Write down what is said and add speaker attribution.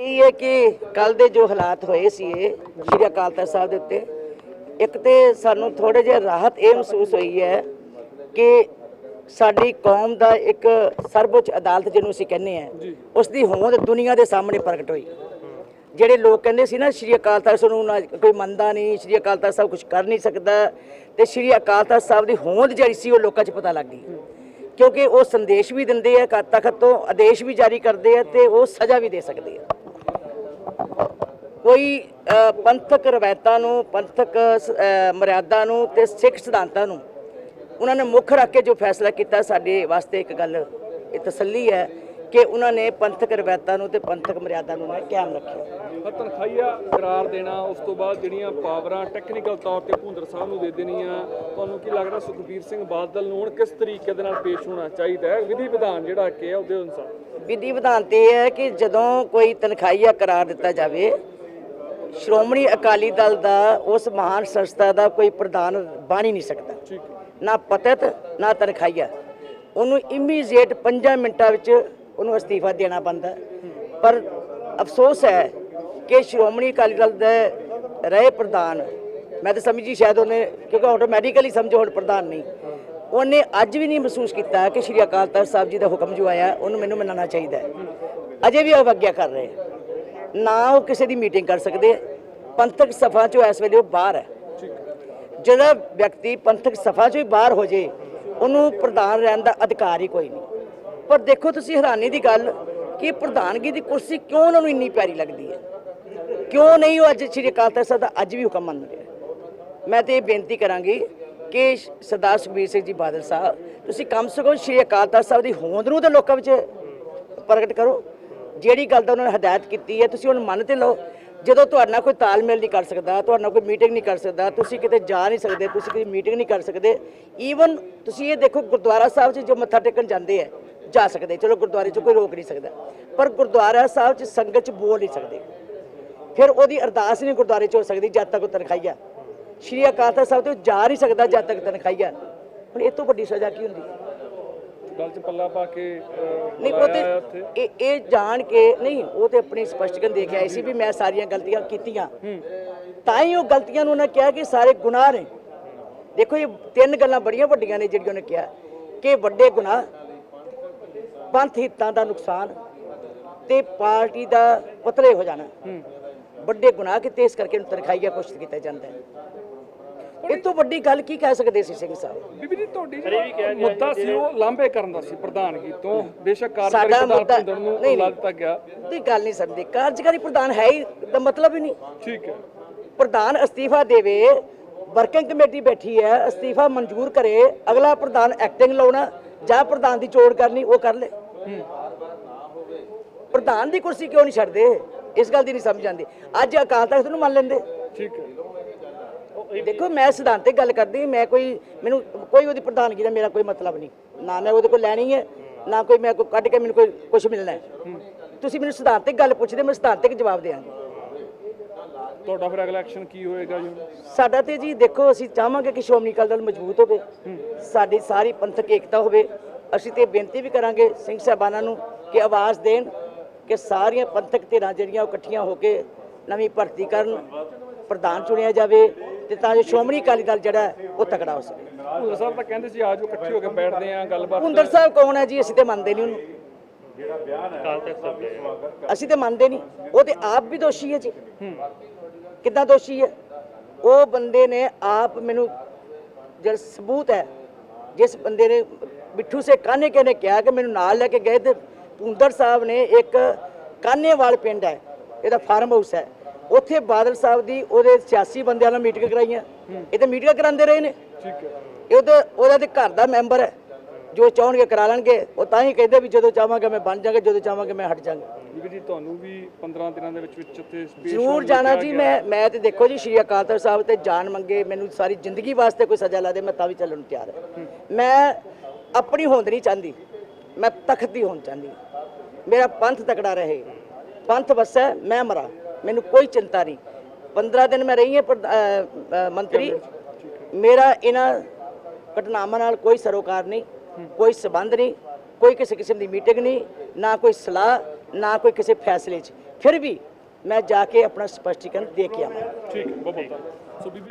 Speaker 1: ਇਹ ਹੈ ਕਿ ਕੱਲ ਦੇ ਜੋ ਹਾਲਾਤ ਹੋਏ ਸੀ ਇਹ ਸ਼੍ਰੀ ਅਕਾਲ ਤਖਤ ਸਾਹਿਬ ਦੇ ਉੱਤੇ ਇੱਕ ਤੇ ਸਾਨੂੰ ਥੋੜੇ ਜਿਹਾ ਰਾਹਤ ਇਹ ਮਹਿਸੂਸ ਹੋਈ ਹੈ ਕਿ ਸਾਡੀ ਕੌਮ ਦਾ ਇੱਕ ਸਰਵਉੱਚ ਅਦਾਲਤ ਜਿਹਨੂੰ ਅਸੀਂ ਕਹਿੰਦੇ ਆ ਉਸ ਦੀ ਹੋਂਦ ਦੁਨੀਆ ਦੇ ਸਾਹਮਣੇ ਪ੍ਰਗਟ ਹੋਈ। ਜਿਹੜੇ ਲੋਕ ਕਹਿੰਦੇ ਸੀ ਨਾ ਸ਼੍ਰੀ ਅਕਾਲ ਤਖਤ ਨੂੰ ਨਾ ਕੋਈ ਮੰਨਦਾ ਨਹੀਂ ਸ਼੍ਰੀ ਅਕਾਲ ਤਖਤ ਸਾਹਿਬ ਕੁਝ ਕਰ ਨਹੀਂ ਸਕਦਾ ਤੇ ਸ਼੍ਰੀ ਅਕਾਲ ਤਖਤ ਸਾਹਿਬ ਦੀ ਹੋਂਦ ਜਿਹੜੀ ਸੀ ਉਹ ਲੋਕਾਂ 'ਚ ਪਤਾ ਲੱਗ ਗਈ। ਕਿਉਂਕਿ ਉਹ ਸੰਦੇਸ਼ ਵੀ ਦਿੰਦੇ ਆ ਕ- ਤਖਤ ਤੋਂ ਆਦੇਸ਼ ਵੀ ਜਾਰੀ ਕਰਦੇ ਆ ਤੇ ਉਹ ਸਜ਼ਾ ਵੀ ਦੇ ਸਕਦੇ ਆ। ਕੋਈ ਪੰਥਕ ਰਵਾਇਤਾਂ ਨੂੰ, ਪੰਥਕ ਮਰਿਆਦਾ ਨੂੰ ਤੇ ਸਿੱਖ ਸਿਧਾਂਤਾਂ ਨੂੰ ਉਹਨਾਂ ਨੇ ਮੁੱਖ ਰੱਖ ਕੇ ਜੋ ਫੈਸਲਾ ਕੀਤਾ, ਸਾਡੇ ਵਾਸਤੇ ਇੱਕ ਗੱਲ ਇਹ ਤਸੱਲੀ ਹੈ ਕਿ ਉਹਨਾਂ ਨੇ ਪੰਥਕ ਰਵਾਇਤਾਂ ਨੂੰ ਤੇ ਪੰਥਕ ਮਰਿਆਦਾ ਨੂੰ ਨੇ ਕਾਇਮ ਰੱਖਿਆ।
Speaker 2: ਪਰ ਤਨਖਾਹੀਆ ਕਰਾਰ ਦੇਣਾ ਉਸ ਤੋਂ ਬਾਅਦ ਜਿਹੜੀਆਂ ਪਾਵਰਾਂ ਟੈਕਨੀਕਲ ਤੌਰ ਤੇ ਭੁੰਦਰ ਸਾਹਿਬ ਨੂੰ ਦੇ ਦੇਣੀਆਂ ਤੁਹਾਨੂੰ ਕੀ ਲੱਗਦਾ ਸੁਖਬੀਰ ਸਿੰਘ ਬਾਦਲ ਨੂੰ ਹੁਣ ਕਿਸ ਤਰੀਕੇ ਦੇ ਨਾਲ ਪੇਸ਼ ਹੋਣਾ ਚਾਹੀਦਾ ਹੈ? ਵਿਧੀ ਵਿਧਾਨ ਜਿਹੜਾ ਕਿ ਹੈ ਉਹਦੇ ਅਨੁਸਾਰ।
Speaker 1: ਵਿਧੀ ਵਿਧਾਨ ਤੇ ਇਹ ਹੈ ਕਿ ਜਦੋਂ ਕੋਈ ਤਨਖਾਹੀਆ ਕਰਾਰ ਦਿੱਤਾ ਜਾਵੇ ਸ਼੍ਰੋਮਣੀ ਅਕਾਲੀ ਦਲ ਦਾ ਉਸ ਮਹਾਨ ਸੰਸਥਾ ਦਾ ਕੋਈ ਪ੍ਰਧਾਨ ਬਣ ਹੀ ਨਹੀਂ ਸਕਦਾ।
Speaker 2: ਠੀਕ
Speaker 1: ਨਾ ਪਤਤ ਨਾ ਤਨਖਾਹੀਆ। ਉਹਨੂੰ ਇਮੀਡੀਏਟ 5 ਮਿੰਟਾਂ ਵਿੱਚ ਉਹਨੂੰ ਅਸਤੀਫਾ ਦੇਣਾ ਪੈਂਦਾ ਪਰ ਅਫਸੋਸ ਹੈ ਕਿ ਸ਼੍ਰੋਮਣੀ ਅਕਾਲੀ ਦਲ ਦੇ ਰਹੇ ਪ੍ਰਧਾਨ, ਮੈਂ ਤਾਂ ਸਮਝੀ ਸ਼ਾਇਦ ਉਹਨੇ, ਕਿਉਂਕਿ ਆਟੋਮੈਟਿਕਲੀ ਸਮਝੋ ਹੁਣ ਪ੍ਰਧਾਨ ਨਹੀਂ, ਉਹਨੇ ਅੱਜ ਵੀ ਨਹੀਂ ਮਹਿਸੂਸ ਕੀਤਾ ਕਿ ਸ਼੍ਰੀ ਅਕਾਲ ਤਖਤ ਸਾਹਿਬ ਜੀ ਦਾ ਹੁਕਮ ਜੋ ਆਇਆ, ਉਹਨੂੰ ਮੈਨੂੰ ਮੰਨਣਾ ਚਾਹੀਦਾ ਅਜੇ ਵੀ ਉਹ ਅਵਗਿਆ ਕਰ ਰਹੇ ਨਾ ਉਹ ਕਿਸੇ ਦੀ ਮੀਟਿੰਗ ਕਰ ਸਕਦੇ ਪੰਥਕ ਸਫ਼ਾ ਚੋਂ ਇਸ ਵੇਲੇ ਉਹ ਬਾਹਰ ਹੈ। ਜਿਹੜਾ ਵਿਅਕਤੀ ਪੰਥਕ ਸਫ਼ਾ ਚੋਂ ਹੀ ਬਾਹਰ ਹੋ ਜੇ, ਉਹਨੂੰ ਪ੍ਰਧਾਨ ਰਹਿਣ ਦਾ ਅਧਿਕਾਰ ਹੀ ਕੋਈ ਨਹੀਂ। ਪਰ ਦੇਖੋ ਤੁਸੀਂ ਹੈਰਾਨੀ ਦੀ ਗੱਲ ਕਿ ਪ੍ਰਧਾਨਗੀ ਦੀ ਕੁਰਸੀ ਕਿਉਂ ਉਹਨਾਂ ਨੂੰ ਇੰਨੀ ਪਿਆਰੀ ਲੱਗਦੀ ਹੈ? ਕਿਉਂ ਨਹੀਂ ਉਹ ਅੱਜ ਸ਼੍ਰੀ ਅਕਾਲ ਤਖਤ ਸਾਹਿਬ ਦਾ ਅੱਜ ਵੀ ਹੁਕਮ ਮੰਨ ਰਿਹਾ? ਮੈਂ ਤੇ ਇਹ ਬੇਨਤੀ ਕਰਾਂਗੀ ਕਿ ਸਰਦਾਰ ਸੁਖਬੀਰ ਸਿੰਘ ਜੀ ਬਾਦਲ ਸਾਹਿਬ, ਤੁਸੀਂ ਕਮ ਸੇ ਕਮ ਸ਼੍ਰੀ ਅਕਾਲ ਤਖਤ ਸਾਹਿਬ ਦੀ ਹੋਂਦ ਨੂੰ ਤਾਂ ਲੋਕਾਂ ਵਿੱਚ ਪ੍ਰਗਟ ਕਰੋ। ਜਿਹੜੀ ਗੱਲ ਦਾ ਉਹਨਾਂ ਨੇ ਹਦਾਇਤ ਕੀਤੀ ਹੈ, ਤੁਸੀਂ ਉਹਨੂੰ ਮੰਨ ਤੇ ਲਓ। ਜਦੋਂ ਤੁਹਾਡੇ ਨਾਲ ਕੋਈ ਤਾਲਮੇਲ ਨਹੀਂ ਕਰ ਸਕਦਾ, ਤੁਹਾਡੇ ਨਾਲ ਕੋਈ ਮੀਟਿੰਗ ਨਹੀਂ ਕਰ ਸਕਦਾ, ਤੁਸੀਂ ਕਿਤੇ ਜਾ ਨਹੀਂ ਸਕਦੇ, ਤੁਸੀਂ ਕਿਤੇ ਮੀਟਿੰਗ ਨਹੀਂ ਕਰ ਸਕਦੇ। ਈਵਨ ਤੁਸੀਂ ਇਹ ਦੇਖੋ ਗੁਰਦੁਆਰਾ ਸਾਹਿਬ 'ਚ ਜੋ ਮੱਥਾ ਟੇਕਣ ਜਾਂਦੇ ਆ ਜਾ ਸਕਦੇ ਚਲੋ ਗੁਰਦੁਆਰੇ 'ਚ ਕੋਈ ਰੋਕ ਨਹੀਂ ਸਕਦਾ। ਪਰ ਗੁਰਦੁਆਰਾ ਸਾਹਿਬ 'ਚ ਸੰਗਤ 'ਚ ਬੋਲ ਨਹੀਂ ਸਕਦੇ। ਫਿਰ ਉਹਦੀ ਅਰਦਾਸ ਨਹੀਂ ਗੁਰਦੁਆਰੇ 'ਚ ਹੋ ਸਕਦੀ ਜਦ ਤੱਕ ਉਹ ਤਨਖਾਹੀਆ ਸ਼੍ਰੀ ਅਕਾਲ ਤਖਤ ਸਾਹਿਬ ਤੋਂ ਜਾ ਨਹੀਂ ਸਕਦਾ ਜਦ ਤੱਕ ਤਨਖਾਹੀਆ ਹੁਣ ਇਹ ਤੋਂ ਵੱਡੀ ਸਜ਼ਾ ਕੀ ਹੁੰਦੀ?
Speaker 2: ਗੱਲ 'ਚ ਪੱਲਾ ਪਾ ਕੇ
Speaker 1: ਨਹੀਂ ਉਹ
Speaker 2: ਹੈ
Speaker 1: ਤੇ ਇਹ ਇਹ ਜਾਣ ਕੇ ਨਹੀਂ ਉਹ ਤੇ ਆਪਣੀ ਸਪਸ਼ਟੀਕਰਨ ਦੇ ਕੇ ਆਏ ਸੀ ਵੀ ਮੈਂ ਸਾਰੀਆਂ ਗਲਤੀਆਂ ਕੀਤੀਆਂ। ਤਾਂ ਹੀ ਉਹ ਗਲਤੀਆਂ ਨੂੰ ਉਹਨਾਂ ਕਿਹਾ ਕਿ ਸਾਰੇ ਗੁਨਾਹ ਨੇ। ਦੇਖੋ ਇਹ ਤਿੰਨ ਗੱਲਾਂ ਬੜੀਆਂ ਵੱਡੀਆਂ ਨੇ ਜਿਹੜੀਆਂ ਉਹਨੇ ਕਿਹਾ। ਕਿ ਵੱਡੇ ਗੁਨਾਹ ਪੰਥ ਹਿੱਤਾਂ ਦਾ ਨੁਕਸਾਨ ਤੇ ਪਾਰਟੀ ਦਾ ਪਤਲੇ ਹੋ ਜਾਣਾ। ਵੱਡੇ ਗੁਨਾਹ ਕਿਤੇ ਇਸ ਕਰਕੇ ਉਹਨੂੰ ਤਨਖਾਹੀਆ ਘੋਸ਼ਿਤ ਕੀਤਾ ਜਾਂਦਾ ਹੈ। ਇਹ ਤੋਂ ਵੱਡੀ ਗੱਲ ਕੀ ਕਹਿ ਸਕਦੇ ਸੀ ਸਿੰਘ ਸਾਹਿਬ?
Speaker 2: ਬੀਬੀ ਜੀ ਤੁਹਾਡੀ ਜਿਹੜਾ ਮੁੱਦਾ ਸੀ ਉਹ ਲਾਂਭੇ ਕਰਨ ਦਾ ਸੀ ਪ੍ਰਧਾਨਗੀ ਤੋਂ। ਬੇਸ਼ੱਕ ਕਾਰਜਕਾਰੀ ਪ੍ਰਧਾਨ ਨੂੰ
Speaker 1: ਨਹੀਂ
Speaker 2: ਲਾ
Speaker 1: ਨਹੀਂ।
Speaker 2: ਦਿੱਤਾ ਗਿਆ।
Speaker 1: ਦੀ ਗੱਲ ਨਹੀਂ ਸਮਝਦੇ। ਕਾਰਜਕਾਰੀ ਪ੍ਰਧਾਨ ਹੈ ਹੀ ਦਾ ਮਤਲਬ ਹੀ ਨਹੀਂ।
Speaker 2: ਠੀਕ ਹੈ।
Speaker 1: ਪ੍ਰਧਾਨ ਅਸਤੀਫਾ ਦੇਵੇ ਵਰਕਿੰਗ ਕਮੇਟੀ ਬੈਠੀ ਹੈ ਅਸਤੀਫਾ ਮਨਜ਼ੂਰ ਕਰੇ ਅਗਲਾ ਪ੍ਰਧਾਨ ਐਕਟਿੰਗ ਲਾਉਣਾ ਜਾਂ ਪ੍ਰਧਾਨ ਦੀ ਚੋਣ ਕਰਨੀ ਉਹ ਕਰ ਲੇ। ਪ੍ਰਧਾਨ ਦੀ ਕੁਰਸੀ ਕਿਉਂ ਨਹੀਂ ਛੱਡਦੇ? ਇਸ ਗੱਲ ਦੀ ਨਹੀਂ ਸਮਝ ਆਉਂਦੀ। ਅੱਜ ਅਕਾਲ ਤਖਤ ਨੂੰ ਮੰਨ ਲੈਂਦੇ।
Speaker 2: ਠੀਕ ਹੈ।
Speaker 1: ਦੇਖੋ ਮੈਂ ਸਿਧਾਂਤਿਕ ਗੱਲ ਕਰਦੀ ਮੈਂ ਕੋਈ ਮੈਨੂੰ ਕੋਈ ਉਹਦੀ ਪ੍ਰਧਾਨਗੀ ਦਾ ਮੇਰਾ ਕੋਈ ਮਤਲਬ ਨਹੀਂ। ਨਾ ਮੈਂ ਉਹਦੇ ਕੋਲ ਲੈਣੀ ਹੈ ਨਾ ਕੋਈ ਮੈਂ ਕੋਈ ਕੱਢ ਕੇ ਮੈਨੂੰ ਕੋਈ ਕੁਝ ਮਿਲਣਾ ਹੈ। ਤੁਸੀਂ ਮੈਨੂੰ ਸਿਧਾਂਤਿਕ ਗੱਲ ਪੁੱਛਦੇ ਮੈਂ ਸਿਧਾਂਤਿਕ ਜਵਾਬ ਦਿਆਂਗੀ
Speaker 2: ਤੁਹਾਡਾ ਫਿਰ ਅਗਲਾ ਐਕਸ਼ਨ ਕੀ ਹੋਏਗਾ ਜੀ
Speaker 1: ਸਾਡਾ ਤੇ ਜੀ ਦੇਖੋ ਅਸੀਂ ਚਾਹਾਂਗੇ ਕਿ ਸ਼੍ਰੋਮਣੀ ਅਕਾਲੀ ਦਲ ਮਜ਼ਬੂਤ ਹੋਵੇ। ਸਾਡੀ ਸਾਰੀ ਪੰਥਕ ਏਕਤਾ ਹੋਵੇ। ਅਸੀਂ ਤੇ ਬੇਨਤੀ ਵੀ ਕਰਾਂਗੇ ਸਿੰਘ ਸਾਹਿਬਾਨਾਂ ਨੂੰ ਕਿ ਆਵਾਜ਼ ਦੇਣ ਕਿ ਸਾਰੀਆਂ ਪੰਥਕ ਧਿਰਾਂ ਜਿਹੜੀਆਂ ਉਹ ਇਕੱਠੀਆਂ ਹੋ ਕੇ ਨਵੀਂ ਭਰਤੀ ਕਰਨ ਪ੍ਰਧਾਨ ਚੁਣਿਆ ਜਾਵੇ ਤੇ ਤਾਂ ਜੋ ਸ਼੍ਰੋਮਣੀ ਅਕਾਲੀ ਦਲ ਜਿਹੜਾ ਉਹ ਤਕੜਾ ਹੋ ਸਕੇ।
Speaker 2: ਭੁੰਦਰ ਸਾਹਿਬ ਤਾਂ ਕਹਿੰਦੇ ਸੀ ਆਜੋ ਇਕੱਠੇ ਹੋ ਕੇ ਬੈਠਦੇ ਆਂ ਗੱਲਬਾਤ
Speaker 1: ਹੁੰਦਰ ਸਾਹਿਬ ਕੌਣ ਹੈ ਜੀ? ਅਸੀਂ ਤੇ ਮੰਨਦੇ ਨਹੀਂ ਉਹਨੂੰ। ਅਸੀਂ ਤੇ ਮੰਨਦੇ ਨਹੀਂ। ਉਹ ਤੇ ਆਪ ਵੀ ਦੋਸ਼ੀ ਹੈ ਜੀ। ਕਿੱਦਾਂ ਦੋਸ਼ੀ ਹੈ? ਉਹ ਬੰਦੇ ਨੇ ਆਪ ਮੈਨੂੰ ਜਿਹੜਾ ਸਬੂਤ ਹੈ ਜਿਸ ਬੰਦੇ ਨੇ ਬਿੱਠੂ ਸੇ ਕਾਨੇ ਕੇ ਨੇ ਕਿਹਾ ਕਿ ਮੈਨੂੰ ਨਾਲ ਲੈ ਕੇ ਗਏ ਤੇ ਪੁੰਦਰ ਸਾਹਿਬ ਨੇ ਇੱਕ ਕਾਨੇਵਾਲ ਪਿੰਡ ਹੈ ਇਹਦਾ ਫਾਰਮ ਹਾਊਸ ਹੈ। ਉੱਥੇ ਬਾਦਲ ਸਾਹਿਬ ਦੀ ਉਹਦੇ ਸਿਆਸੀ ਬੰਦਿਆਂ ਨਾਲ ਮੀਟਿੰਗ ਕਰਾਈਆਂ। ਇਹ ਤਾਂ ਮੀਟਿੰਗ ਕਰਾਉਂਦੇ ਰਹੇ ਨੇ।
Speaker 2: ਠੀਕ ਹੈ।
Speaker 1: ਇਹ ਉਹਦਾ ਉਹਦਾ ਤੇ ਘਰ ਦਾ ਮੈਂਬਰ ਹੈ। ਜੋ ਚਾਹਣਗੇ ਕਰਾ ਲੈਣਗੇ ਉਹ ਤਾਂ ਹੀ ਕਹਿੰਦੇ ਵੀ ਜਦੋਂ ਚਾਹਾਂਗਾ ਮੈਂ ਬਣ ਜਾਵਾਂਗਾ ਜਦੋਂ ਚਾਹਾਂਗਾ ਮੈਂ ਹਟ ਜਾਵਾਂਗਾ
Speaker 2: ਬੀਬੀ ਜੀ ਤੁਹਾਨੂੰ ਵੀ 15 ਦਿਨਾਂ ਦੇ ਵਿੱਚ ਵਿੱਚ ਉੱਥੇ
Speaker 1: ਜ਼ਰੂਰ ਜਾਣਾ ਜੀ। ਮੈਂ ਮੈਂ ਤੇ ਦੇਖੋ ਜੀ ਸ਼੍ਰੀ ਅਕਾਲ ਤਖਤ ਸਾਹਿਬ ਤੇ ਜਾਨ ਮੰਗੇ ਮੈਨੂੰ ਸਾਰੀ ਜ਼ਿੰਦਗੀ ਵਾਸਤੇ ਕੋਈ ਸਜ਼ਾ ਲਾ ਦੇ ਮੈਂ ਤਾਂ ਵੀ ਚੱਲਣ ਨੂੰ ਤਿਆਰ ਹਾਂ। ਮੈਂ ਆਪਣੀ ਹੋਂਦ ਨਹੀਂ ਚਾਹੁੰਦੀ। ਮੈਂ ਤਖਤ ਦੀ ਹੋਂਦ ਚਾਹੁੰਦੀ। ਮੇਰਾ ਪੰਥ ਤਕੜਾ ਰਹੇ। ਪੰਥ ਵਸੈ ਮੈਂ ਮਰਾਂ। ਮੈਨੂੰ ਕੋਈ ਚਿੰਤਾ ਨਹੀਂ। 15 ਦਿਨ ਮੈਂ ਰਹੀ ਹਾਂ ਮੰਤਰੀ। ਮੇਰਾ ਇਹਨਾਂ ਘਟਨਾਵਾਂ ਨਾਲ ਕੋਈ ਸਰੋਕਾਰ ਨਹੀਂ। ਕੋਈ ਸਬੰਧ ਨਹੀਂ, ਕੋਈ ਕਿਸੇ ਕਿਸਮ ਦੀ ਮੀਟਿੰਗ ਨਹੀਂ, ਨਾ ਕੋਈ ਸਲਾਹ, ਨਾ ਕੋਈ ਕਿਸੇ ਫੈਸਲੇ 'ਚ। ਫਿਰ ਵੀ ਮੈਂ ਜਾ ਕੇ ਆਪਣਾ ਸਪਸ਼ਟੀਕਰਨ ਦੇ ਕੇ ਆਵਾਂ।
Speaker 2: ਠੀਕ ਬਹੁਤ ਬਹੁਤ ਸੋ ਬੀਬੀ